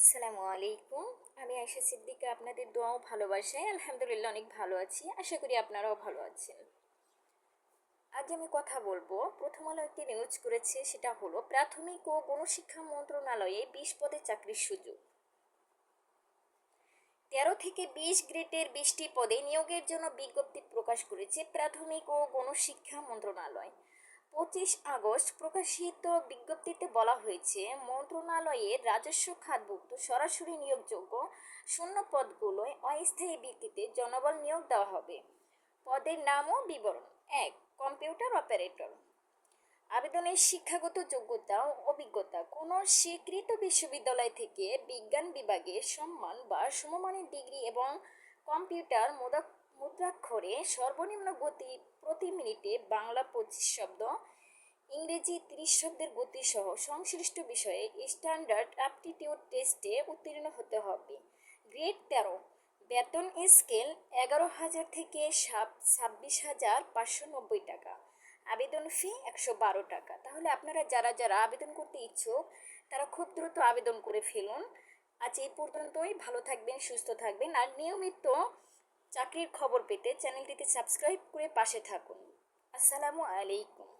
আসসালামু আলাইকুম। আমি আয়সা সিদ্দিকা, আপনাদের দোয়াও ভালোবাসায়। আলহামদুলিল্লাহ, অনেক ভালো আছি। আশা করি আপনারাও ভালো আছেন। আজ আমি কথা বলব। প্রথম আলো একটি নিউজ করেছে, সেটা হলো, প্রাথমিক ও গণশিক্ষা মন্ত্রণালয়ে বিশ পদে চাকরির সুযোগ। তেরো থেকে বিশ গ্রেডের বিশটি পদে নিয়োগের জন্য বিজ্ঞপ্তি প্রকাশ করেছে প্রাথমিক ও গণশিক্ষা মন্ত্রণালয়। পঁচিশ আগস্ট প্রকাশিত বিজ্ঞপ্তিতে বলা হয়েছে, মন্ত্রণালয়ের রাজস্ব খাতভুক্ত সরাসরি নিয়োগযোগ্য শূন্য পদগুলোয় অস্থায়ী ভিত্তিতে জনবল নিয়োগ দেওয়া হবে। পদের নাম ও বিবরণ। এক, কম্পিউটার অপারেটর। আবেদনের শিক্ষাগত যোগ্যতা ও অভিজ্ঞতা কোনো স্বীকৃত বিশ্ববিদ্যালয় থেকে বিজ্ঞান বিভাগে সম্মান বা সমমানের ডিগ্রি এবং কম্পিউটার মুদ্রা মুদ্রাক্ষরে সর্বনিম্ন গতি প্রতি মিনিটে বাংলা পঁচিশ শব্দ, ইংরেজি তিরিশ শব্দের গতিসহ সংশ্লিষ্ট বিষয়ে স্ট্যান্ডার্ড অ্যাপটিটিউড টেস্টে উত্তীর্ণ হতে হবে। গ্রেড তেরো, বেতন স্কেল এগারো হাজার থেকে ছাব্বিশ হাজার পাঁচশো নব্বই টাকা। আবেদন ফি একশো বারো টাকা। তাহলে আপনারা যারা যারা আবেদন করতে ইচ্ছুক, তারা খুব দ্রুত আবেদন করে ফেলুন। আজ এই পর্যন্তই। ভালো থাকবেন, সুস্থ থাকবেন। আর নিয়মিত চাকরির খবর পেতে চ্যানেলটিতে সাবস্ক্রাইব করে পাশে থাকুন। আসসালামু আলাইকুম।